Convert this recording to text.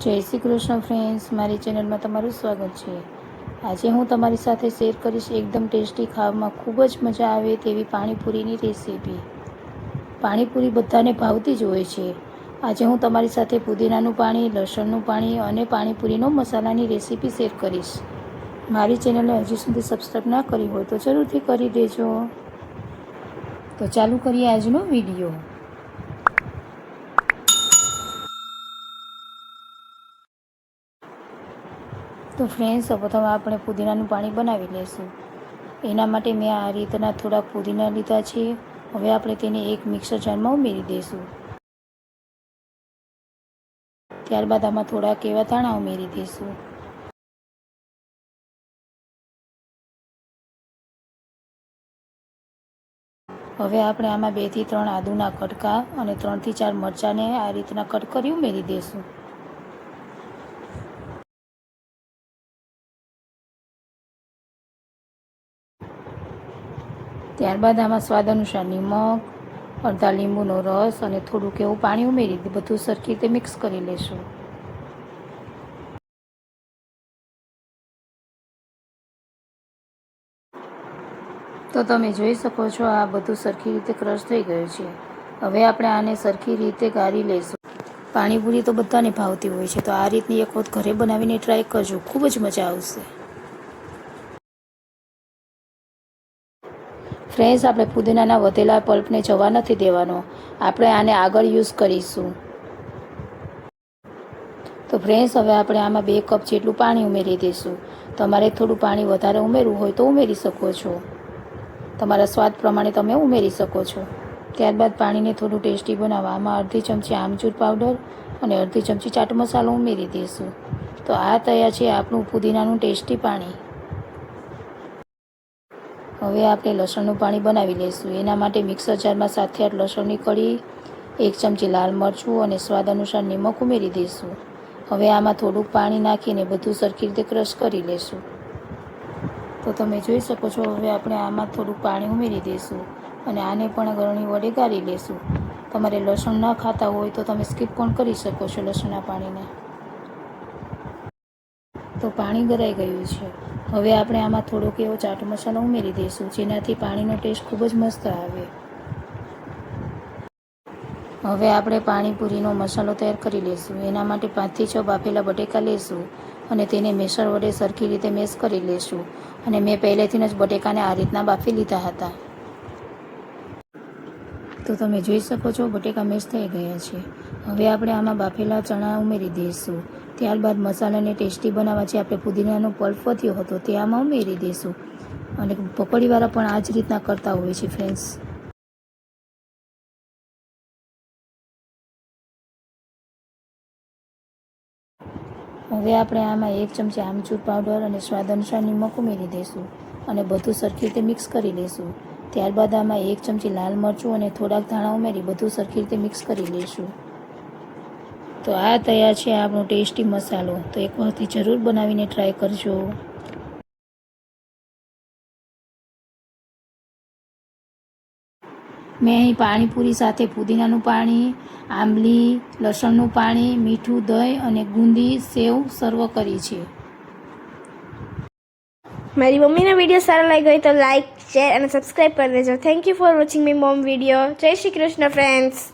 જય શ્રી કૃષ્ણ ફ્રેન્ડ્સ મારી ચેનલમાં તમારું સ્વાગત છે. આજે હું તમારી સાથે શેર કરીશ એકદમ ટેસ્ટી ખાવામાં ખૂબ જ મજા આવે તેવી પાણીપુરીની રેસીપી પાણીપુરી બધાને ભાવતી જ હોય છે. આજે હું તમારી સાથે પુદીનાનું પાણી, લસણનું પાણી અને પાણીપુરીનો મસાલાની રેસીપી શેર કરીશ. મારી ચેનલને હજી સુધી સબસ્ક્રાઈબ ના કરી હોય તો જરૂરથી કરી દેજો. તો ચાલુ કરીએ આજનો વીડિયો તો ફ્રેન્ડ્સ પ્રથમ આપણે પુદીનાનું પાણી બનાવી લઈશું એના માટે મેં આ રીતના થોડા પુદીના લીધા છે. હવે આપણે તેને એક મિક્સર જારમાં ઉમેરી દઈશું ત્યારબાદ આમાં થોડા કેવા ધાણા ઉમેરી દઈશું હવે આપણે આમાં બેથી ત્રણ આદુના કટકા અને ત્રણથી ચાર મરચાંને આ રીતના કટ કરી ઉમેરી દઈશું ત્યારબાદ આમાં સ્વાદ અનુસાર નિમક, અડધા લીંબુનો રસ અને થોડુંક એવું પાણી ઉમેરી બધું સરખી રીતે મિક્સ કરી લેશું. તો તમે જોઈ શકો છો આ બધું સરખી રીતે ક્રશ થઈ ગયું છે. હવે આપણે આને સરખી રીતે ગાળી લઈશું પાણીપુરી તો બધાને ભાવતી હોય છે, તો આ રીતની એક વખત ઘરે બનાવીને ટ્રાય કરજો, ખૂબ જ મજા આવશે. ફ્રેન્ડ્સ, આપણે પુદીનાના વધેલા પલ્પને જવા નથી દેવાનો. આપણે આને આગળ યુઝ કરીશું. તો ફ્રેન્ડ્સ, હવે આપણે આમાં બે કપ જેટલું પાણી ઉમેરી દઈશું. તમારે થોડું પાણી વધારે ઉમેરવું હોય તો ઉમેરી શકો છો. તમારા સ્વાદ પ્રમાણે તમે ઉમેરી શકો છો. ત્યારબાદ પાણીને થોડું ટેસ્ટી બનાવવા આમાં અડધી ચમચી આમચૂર પાવડર અને અડધી ચમચી ચાટ મસાલો ઉમેરી દઈશું. તો આ તૈયાર છે આપણું પુદીનાનું ટેસ્ટી પાણી. હવે આપણે લસણનું પાણી બનાવી લઈશું. એના માટે મિક્સર જારમાં સાથે આઠ લસણની કળી એક ચમચી લાલ મરચું અને સ્વાદ અનુસાર નિમક ઉમેરી દઈશું. હવે આમાં થોડુંક પાણી નાખીને બધું સરખી રીતે ક્રશ કરી લઈશું. તો તમે જોઈ શકો છો, હવે આપણે આમાં થોડુંક પાણી ઉમેરી દઈશું અને આને પણ ગરણી વડે ગાળી લઈશું. તમારે લસણ ન ખાતા હોય તો તમે સ્કીપ પણ કરી શકો છો લસણના પાણીને. તો પાણી ગરાઈ ગયું છે. હવે આપણે આમાં થોડોક એવો ચાટ મસાલો ઉમેરી દઈશું, જેનાથી પાણીનો ટેસ્ટ ખૂબ જ મસ્ત આવે. હવે આપણે પાણીપુરીનો મસાલો તૈયાર કરી લઈશું. એના માટે પાંચથી છ બાફેલા બટેકા લઈશું અને તેને મેસર વડે સરખી રીતે મેશ કરી લઈશું. અને મેં પહેલેથી જ બટેકાને આ રીતના બાફી લીધા હતા. તો તમે જોઈ શકો છો, બટેકા મેશ થઈ ગયા છે. હવે આપણે આમાં બાફેલા ચણા ઉમેરી દઈશું. ત્યારબાદ મસાલાને ટેસ્ટી બનાવવા જે આપણે પુદીનાનો પલ્પ વધ્યો હતો તે આમાં ઉમેરી દઈશું અને પકોડીવાળા પણ આ જ રીતના કરતા હોય છે ફ્રેન્ડ્સ હવે આપણે આમાં એક ચમચી આમચૂર પાવડર અને સ્વાદ અનુસાર નિમક ઉમેરી દઈશું અને બધું સરખી રીતે મિક્સ કરી લઈશું ત્યારબાદ આમાં એક ચમચી લાલ મરચું અને થોડાક ધાણા ઉમેરી બધું સરખી રીતે મિક્સ કરી લઈશું તો આ તૈયાર છે આપણો ટેસ્ટી મસાલો. તો એક વખત જરૂર બનાવીને ટ્રાય કરજો. મેં અહીં પાણીપુરી સાથે પુદીનાનું પાણી, આંબલી, લસણનું પાણી, મીઠું, દહીં અને ગુંદી સેવ સર્વ કરી છે. મારી મમ્મીના વીડિયો સારા લાગ્યો હોય તો લાઈક શેર અને સબસ્ક્રાઈબ કરી દેજો. Thank you for watching me mom video જય શ્રી કૃષ્ણ ફ્રેન્ડ્સ